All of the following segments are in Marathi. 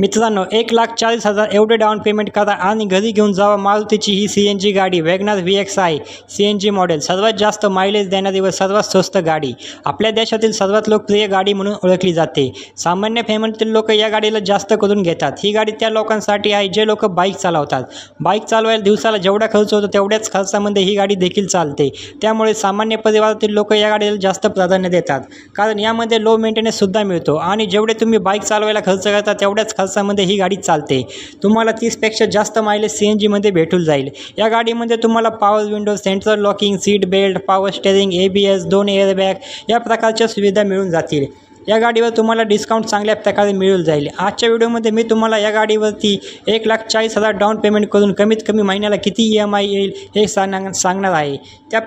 मित्रांनो एक लाख चाळीस हजार एवढे डाऊन पेमेंट करा आणि घरी घेऊन जावा मारुतीची ही सी एन जी गाडी WagonR V X I C N G model सर्वात जास्त मायलेज देणारी व सर्वात स्वस्त गाडी. आपल्या देशातील सर्वात लोकप्रिय गाडी म्हणून ओळखली जाते. सामान्य फॅमिलीतील लोक या गाडीला जास्त करून घेतात. ही गाडी त्या लोकांसाठी आहे जे लोक बाईक चालवतात. बाईक चालवायला दिवसाला जेवढा खर्च होतो तेवढ्याच खर्चामध्ये ही गाडी देखील चालते. त्यामुळे सामान्य परिवारातील लोक या गाडीला जास्त प्राधान्य देतात. कारण यामध्ये लो मेंटेनन्ससुद्धा मिळतो आणि जेवढे तुम्ही बाईक चालवायला खर्च करता तेवढ्याच खर्च खर्चामध्ये ही गाडी चालते. तुम्हाला तीसपेक्षा जास्त मायलेज सी एन जीमध्ये भेटून जाईल. या गाडीमध्ये तुम्हाला power window central locking seat belt power steering A B S दोन एअरबॅग या प्रकारच्या सुविधा मिळून जातील. या गाडीवर तुम्हाला डिस्काउंट चांगल्या प्रकारे मिळून जाईल. आजच्या व्हिडिओमध्ये मी तुम्हाला या गाडीवरती एक लाख चाळीस हजार डाऊन पेमेंट करून कमीत कमी महिन्याला किती ई एम आय येईल हे सांग सांगणार आहे. त्या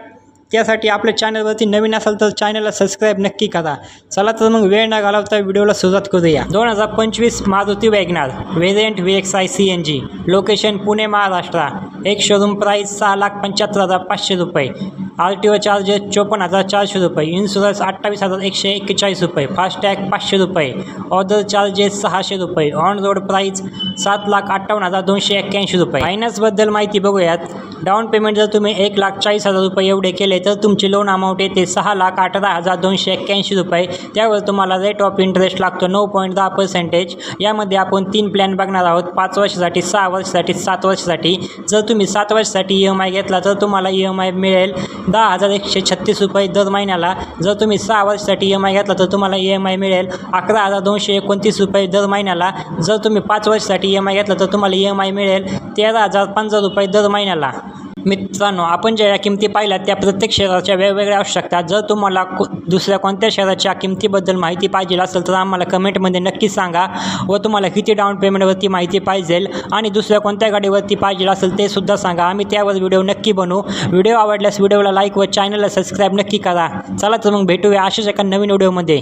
त्यासाठी आपल्या चॅनलवरती नवीन असाल तर चॅनलला सबस्क्राईब नक्की करा. चला तर मग वेळ न घालवता व्हिडिओला सुरुवात करूया. दोन हजार पंचवीस Maruti WagonR variant V X I C N G location Pune Maharashtra. एक शोरूम प्राईस सहा लाख पंच्याहत्तर हजार पाचशे रुपये. आर टी ओ चार्जेस चोपन्न हजार चारशे रुपये. इन्शुरन्स अठ्ठावीस हजार एकशे एक्केचाळीस रुपये. फास्टॅग पाचशे रुपये. ऑर्डर चार्जेस सहाशे रुपये. ऑन रोड प्राईस सात लाख अठ्ठावन्न हजार दोनशे एक्क्याऐंशी रुपये. फायनान्सबद्दल माहिती बघूयात. डाऊन पेमेंट जर तुम्ही एक लाख चाळीस हजार रुपये एवढे केले तर तुमची लोन अमाऊंट येते सहा लाख अठरा हजार दोनशे एक्क्याऐंशी रुपये. त्यावर तुम्हाला रेट ऑफ इंटरेस्ट लागतो नऊ पॉईंट दहा पर्सेंटेज यामध्ये आपण तीन प्लॅन बघणार आहोत. पाच वर्षासाठी सहा वर्षासाठी सात वर्षासाठी. जर तुम्ही सात वर्षासाठी ई एम आय घेतला तर तुम्हाला ई एम आय मिळेल दहा हजार एकशे छत्तीस रुपये दर महिन्याला. जर तुम्ही सहा वर्षासाठी ई एम आय घेतला तर तुम्हाला ई एम आय मिळेल अकरा हजार दोनशे एकोणतीस रुपये दर महिन्याला. जर तुम्ही पाच वर्षासाठी ई एम आय घेतला तर तुम्हाला ई एम आय मिळेल तेरा हजार पंधरा रुपये दर महिन्याला. मित्रांनो आपण ज्या या किमती पाहिल्या त्या प्रत्येक शहराच्या वेगवेगळ्या असू शकतात. जर तुम्हाला को दुसऱ्या कोणत्या शहराच्या किमतीबद्दल माहिती पाहिजे असेल तर आम्हाला कमेंटमध्ये नक्की सांगा व तुम्हाला किती डाऊन पेमेंटवरती माहिती पाहिजे आणि दुसऱ्या कोणत्या गाडीवरती पाहिजे असेल ते सुद्धा सांगा. आम्ही त्यावर व्हिडिओ नक्की बनवू. व्हिडिओ आवडल्यास व्हिडिओला लाईक व चॅनलला सबस्क्राईब नक्की करा. चला तर मग भेटूया अशाच एका नवीन व्हिडिओमध्ये.